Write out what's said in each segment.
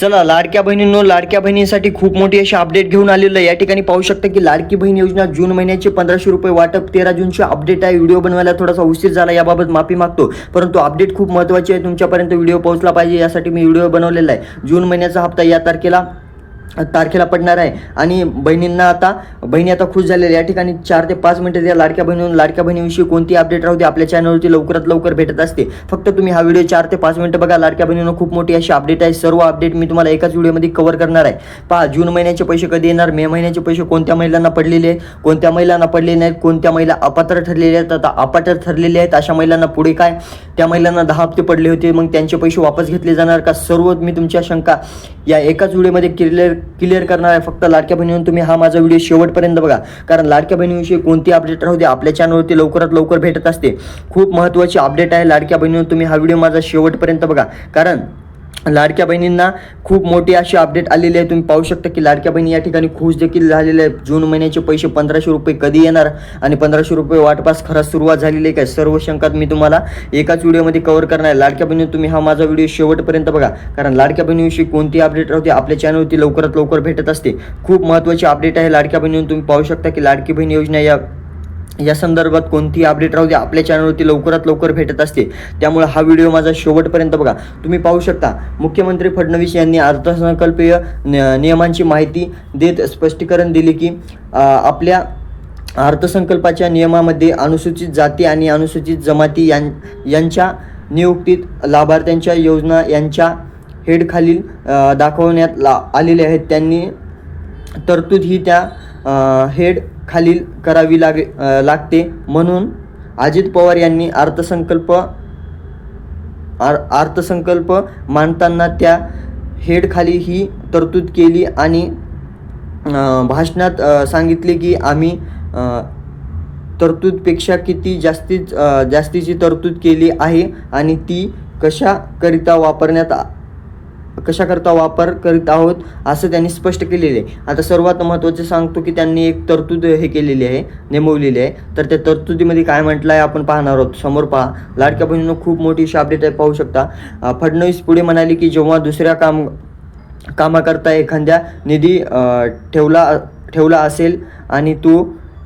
चला लाडक्या बहिणींनो लाडक्या बहिणींसाठी खूप मोठी अशी अपडेट घेऊन आलेलं आहे. या ठिकाणी पाहू शकता की लाडकी बहीण योजना जून महिन्याचे पंधराशे रुपये वाटप तेरा जूनचे अपडेट आहे. व्हिडिओ बनवायला थोडासा उशीर झाला याबाबत माफी मागतो. परंतु अपडेट खूप महत्त्वाची आहे. तुमच्यापर्यंत व्हिडिओ पोहोचला पाहिजे यासाठी मी व्हिडिओ बनवलेला आहे. जून महिन्याचा हप्ता या तारखेला तारखेला पडणार आहे. आणि बहिणींना आता बहिणी आता खुश झालेल्या या ठिकाणी चार ते पाच मिनटं त्या लाडक्या बहिणी लाडक्या बहिणीविषयी कोणती अपडेट राहू दे. आपल्या चॅनलवरती लवकरात लवकर भेटत असते. फक्त तुम्ही हा व्हिडिओ चार ते पाच मिनटं बघा. लाडक्या बहिणीनं खूप मोठी अशी अपडेट आहे. सर्व अपडेट मी तुम्हाला एकाच व्हिडिओमध्ये कव्हर करणार आहे. पहा जून महिन्याचे पैसे कधी येणार? मे महिन्याचे पैसे कोणत्या महिलांना पडलेले आहेत? कोणत्या महिलांना पडले नाहीत? कोणत्या महिला अपात्र ठरलेल्या आहेत? आता अपात्र ठरलेले आहेत. अशा महिलांना पुढे काय? त्या महिलांना दहा हप्ते पडले होते. मग त्यांचे पैसे वापस घेतले जाणार का? सर्व मी तुमच्या शंका या एकाच व्हिडिओमध्ये क्लिअर क्लिअर करणार आहे. फक्त लाडक्या बहिणीवरून तुम्ही हा माझा व्हिडिओ शेवटपर्यंत बघा. कारण लाडक्या बहिणीविषयी कोणती अपडेट राहू दे आपल्या चॅनलवरती लवकरात लवकर भेटत असते. खूप महत्त्वाची अपडेट आहे. लाडक्या बहिणीहून तुम्ही हा व्हिडिओ माझा शेवटपर्यंत बघा. कारण लाडक्या बहिणींना खूप मोठी अशी अपडेट आलेली आहे. तुम्ही पाहू शकता की लाडक्या बहिणी या ठिकाणी खुश देखील झालेले आहेत. जून महिन्याचे पैसे पंधराशे रुपये कधी येणार आणि पंधराशे रुपये वाटपास खरंच सुरुवात झालेली आहे. काय सर्व शंकात मी तुम्हाला एकाच व्हिडिओमध्ये कव्हर करणार आहे. लाडक्या बहिणी तुम्ही हा माझा व्हिडिओ शेवटपर्यंत बघा. कारण लाडक्या बहिणीविषयी कोणती अपडेट राहते आपल्या चॅनलवरती लवकरात लवकर भेटत असते. खूप महत्त्वाची अपडेट आहे लाडक्या बहिणीवर तुम्ही पाहू शकता की लाडकी बहीण योजना या या संदर्भात कोणतीही अपडेट राहू दे आपल्या चॅनलवरती लवकरात लवकर भेटत असते. त्यामुळे हा व्हिडिओ माझा शेवटपर्यंत बघा. तुम्ही पाहू शकता मुख्यमंत्री फडणवीस यांनी अर्थसंकल्पीय न- नियमांची माहिती देत स्पष्टीकरण दिले की आपल्या अर्थसंकल्पाच्या नियमामध्ये अनुसूचित जाती आणि अनुसूचित जमाती यां यांच्या नियुक्तीत लाभार्थ्यांच्या योजना यांच्या हेडखालील दाखवण्यात ला आलेल्या आहेत. त्यांनी तरतूद ही त्या हेड खालील करावी लागे लागते. म्हणून अजित पवार यांनी अर्थसंकल्प आर अर्थसंकल्प मांडताना त्या हेडखाली ही तरतूद केली आणि भाषणात सांगितले की आम्ही तरतूदपेक्षा किती जास्तीत जास्तीची तरतूद केली आहे आणि ती कशाकरिता वापरण्यात कशाकरता वापर करीत आहोत असं त्यांनी स्पष्ट केलेले आहे. आता सर्वात महत्त्वाचं सांगतो की त्यांनी एक तरतूद हे केलेली आहे नेमवलेली आहे. तर त्या तरतुदीमध्ये काय म्हटलं आहे आपण पाहणार आहोत. समोर पहा. लाडक्या बहिणीनं खूप मोठी अशी अपडेट आहे पाहू शकता. फडणवीस पुढे म्हणाले की जेव्हा दुसऱ्या काम कामाकरता एखाद्या निधी ठेवला ठेवला असेल आणि तो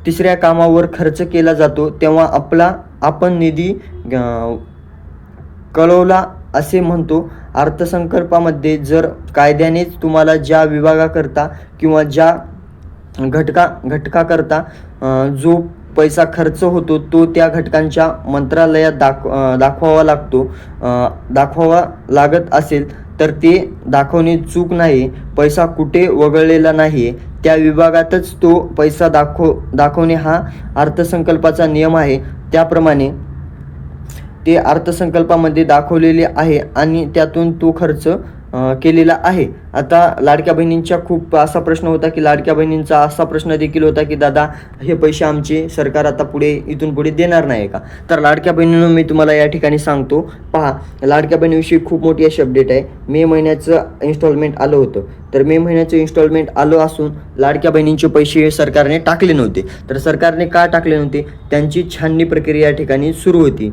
तिसऱ्या कामावर खर्च केला जातो तेव्हा आपला आपण निधी कळवला असे म्हणतो. अर्थसंकल्पामध्ये जर कायद्यानेच तुम्हाला ज्या विभागाकरता किंवा ज्या घटका घटकाकरता जो पैसा खर्च होतो तो त्या घटकांच्या मंत्रालयात दाख दाखवावा लागतो दाखवावा लागत असेल तर ते दाखवणे चूक नाही. पैसा कुठे वगळलेला नाही त्या विभागातच तो पैसा दाखव दाखवणे हा अर्थसंकल्पाचा नियम आहे. त्याप्रमाणे ते अर्थसंकल्पामध्ये दाखवलेले आहे आणि त्यातून तो खर्च केलेला आहे. आता लाडक्या बहिणींचा खूप असा प्रश्न होता की लाडक्या बहिणींचा असा प्रश्न देखील होता की दादा हे पैसे आमचे सरकार आता पुढे इथून पुढे देणार नाही का? तर लाडक्या बहिणीनं मी तुम्हाला या ठिकाणी सांगतो. पहा लाडक्या बहिणीविषयी खूप मोठी अशी अपडेट आहे. मे महिन्याचं इन्स्टॉलमेंट आलं होतं. तर मे महिन्याचं इन्स्टॉलमेंट आलं असून लाडक्या बहिणींचे पैसे सरकारने टाकले नव्हते. तर सरकारने का टाकले नव्हते? त्यांची छाननी प्रक्रिया या ठिकाणी सुरू होती.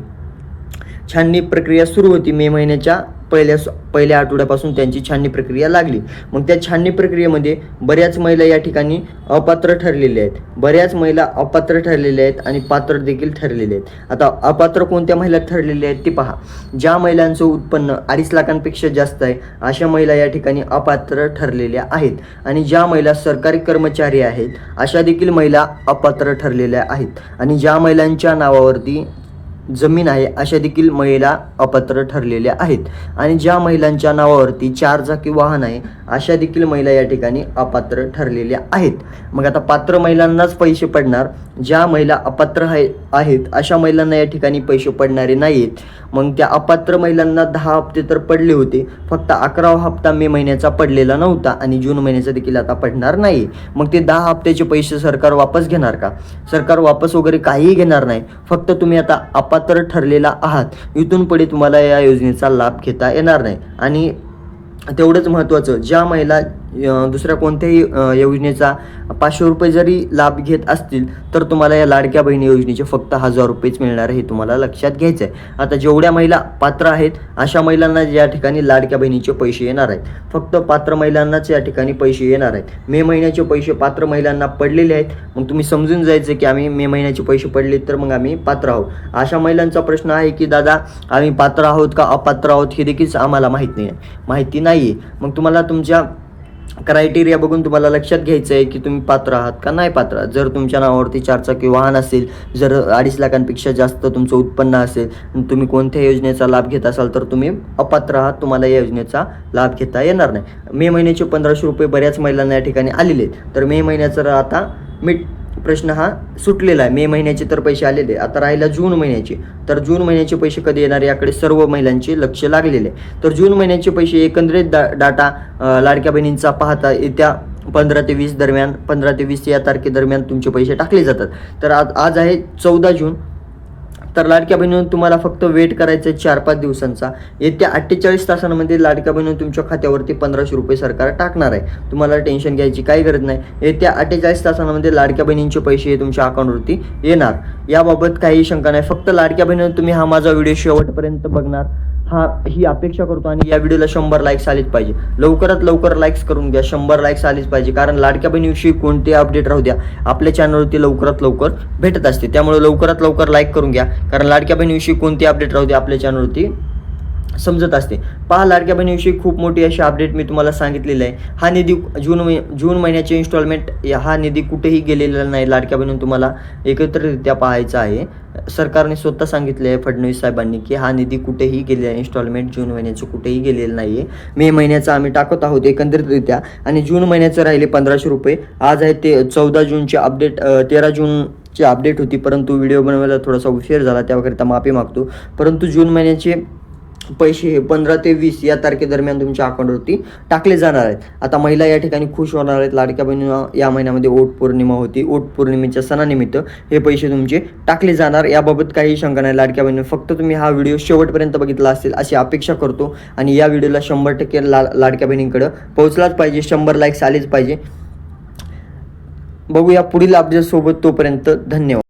छाननी प्रक्रिया सुरू होती मे महिन्याच्या पहिल्या पहिल्या आठवड्यापासून त्यांची छाननी प्रक्रिया लागली. मग त्या छाननी प्रक्रियेमध्ये बऱ्याच महिला या ठिकाणी अपात्र ठरलेल्या आहेत. बऱ्याच महिला अपात्र ठरलेल्या आहेत आणि पात्र देखील ठरलेले आहेत. आता अपात्र कोणत्या महिला ठरलेल्या आहेत ते पहा. ज्या महिलांचं उत्पन्न अडीच लाखांपेक्षा जास्त आहे अशा महिला या ठिकाणी अपात्र ठरलेल्या आहेत. आणि ज्या महिला सरकारी कर्मचारी आहेत अशा देखील महिला अपात्र ठरलेल्या आहेत. आणि ज्या महिलांच्या नावावरती जमीन आहे अशा देखील महिला अपात्र ठरलेल्या आहेत. आणि ज्या महिलांच्या नावावरती चार चाकी वाहन आहे अशा देखील महिला या ठिकाणी अपात्र ठरलेल्या आहेत. मग आता पात्र महिलांनाच पैसे पडणार. ज्या महिला अपात्र आहे आहेत अशा महिलांना या ठिकाणी पैसे पडणारे नाहीत मग त्या अपात्र महिलांना दहा हप्ते तर पडले होते. फक्त अकरावा हप्ता मे महिन्याचा पडलेला नव्हता आणि जून महिन्याचा देखील आता पडणार नाही. मग ते दहा हप्त्याचे पैसे सरकार वापस घेणार का? सरकार वापस वगैरे काहीही घेणार नाही. फक्त तुम्ही आता अपात्र ठरलेला आहात. इथून पुढे तुम्हाला या योजनेचा लाभ घेता येणार नाही. आणि तेवढंच महत्त्वाचं ज्या महिला दुसऱ्या कोणत्याही योजनेचा पाचशे रुपये जरी लाभ घेत असतील तर तुम्हाला या लाडक्या बहिणी योजनेचे फक्त हजार रुपयेच मिळणार आहे हे तुम्हाला लक्षात घ्यायचं आहे आता जेवढ्या महिला पात्र आहेत अशा महिलांना या ठिकाणी लाडक्या बहिणीचे पैसे येणार आहेत फक्त पात्र महिलांनाच या ठिकाणी पैसे येणार आहेत. मे महिन्याचे पैसे पात्र महिलांना पडलेले आहेत मग तुम्ही समजून जायचं की आम्ही मे महिन्याचे पैसे पडले तर मग आम्ही पात्र आहोत. अशा महिलांचा प्रश्न आहे की दादा आम्ही पात्र आहोत का अपात्र आहोत हे देखील आम्हाला माहीत नाही आहे. माहिती नाही आहे मग तुम्हाला तुमच्या क्रायटेरिया बघून तुम्हाला लक्षात घ्यायचं आहे की तुम्ही पात्र आहात का नाही पात्र जर तुमच्या नावावरती चारचाकी वाहन असेल जर अडीच लाखांपेक्षा जास्त तुमचं उत्पन्न असेल तुम्ही कोणत्या योजनेचा लाभ घेत असाल तर तुम्ही अपात्र आहात तुम्हाला या योजनेचा लाभ घेता येणार नाही. मे महिन्याचे पंधराशे रुपये बऱ्याच महिलांना या ठिकाणी आलेले आहेत. तर मे महिन्याचं आता मिट प्रश्न हा सुटलेला आहे. मे महिन्याचे तर पैसे आलेले आता राहिला जून महिन्याचे. तर जून महिन्याचे पैसे कधी येणार याकडे सर्व महिलांचे लक्ष लागलेले आहे. तर जून महिन्याचे पैसे एकंदरीत डा डाटा लाडक्या बहिणींचा पाहता येत्या पंधरा ते वीस दरम्यान पंधरा ते वीस या तारखेदरम्यान तुमचे पैसे टाकले जातात. तर आज आज आहे चौदा जून. तर लाडक्या बहिणीनं तुम्हाला फक्त वेट करायचं आहे चार पाच दिवसांचा. येत्या अठ्ठेचाळीस तासांमध्ये लाडक्या बहिणीनं तुमच्या खात्यावरती पंधराशे रुपये सरकार टाकणार आहे. तुम्हाला टेन्शन घ्यायची काही गरज नाही. येत्या अठ्ठेचाळीस तासांमध्ये लाडक्या बहिणींचे पैसे हे तुमच्या अकाउंटवरती येणार. याबाबत काही शंका नाही. फक्त लाडक्या बहिणीनं तुम्ही हा माझा व्हिडिओ शेवटपर्यंत बघणार. हा ही अपेक्षा करतो आणि या व्हिडिओला शंभर लाईक्स आलीच पाहिजे. लवकरात लवकर लाईक्स करून घ्या. शंभर लाईक्स आलीच पाहिजे. कारण लाडक्या बहिणीविषयी कोणते अपडेट राहू द्या आपल्या चॅनलवरती लवकरात लवकर भेटत असते. त्यामुळे लवकरात लवकर लाईक करून घ्या. कारण लाडक्या बहिणीविषयी कोणते अपडेट राहू द्या आपल्या चॅनलवरती समजत असते. पहा लाडक्या बहिणीविषयी खूप मोठी अशी अपडेट मी तुम्हाला सांगितलेली आहे. हा निधी जून महि जून महिन्याचे इन्स्टॉलमेंट हा निधी कुठेही गेलेला नाही लाडक्या बहिणी तुम्हाला एकत्रितरित्या पाहायचा आहे. सरकारने स्वतः सांगितले आहे फडणवीस साहेबांनी की हा निधी कुठेही गेलेला आहे इन्स्टॉलमेंट जून महिन्याचं कुठेही गेलेलं नाही आहे मे महिन्याचा आम्ही टाकत आहोत एकंदरीतरित्या आणि जून महिन्याचं राहिले पंधराशे रुपये. आज आहे ते चौदा जूनचे अपडेट तेरा जूनची अपडेट होती परंतु व्हिडिओ बनवायला थोडासा उशीर झाला त्याकरिता माफी मागतो. परंतु जून महिन्याचे पैसे हे पंधरा ते वीस या तारखेदरम्यान तुमच्या अकाउंटवरती टाकले जाणार आहेत. आता महिला या ठिकाणी खुश होणार आहेत. लाडक्या बहिणी या महिन्यामध्ये ओट पौर्णिमा होती. ओट पौर्णिमेच्या सणानिमित्त हे पैसे तुमचे टाकले जाणार. याबाबत काही शंका नाही. लाडक्या बहिणी फक्त तुम्ही हा व्हिडिओ शेवटपर्यंत बघितला असेल अशी अपेक्षा करतो आणि या व्हिडिओला शंभर टक्के ला लाडक्या बहिणींकडं पोहोचलाच पाहिजे. शंभर लाईक्स आलेच पाहिजे. बघूया पुढील अपडेट सोबत तोपर्यंत धन्यवाद.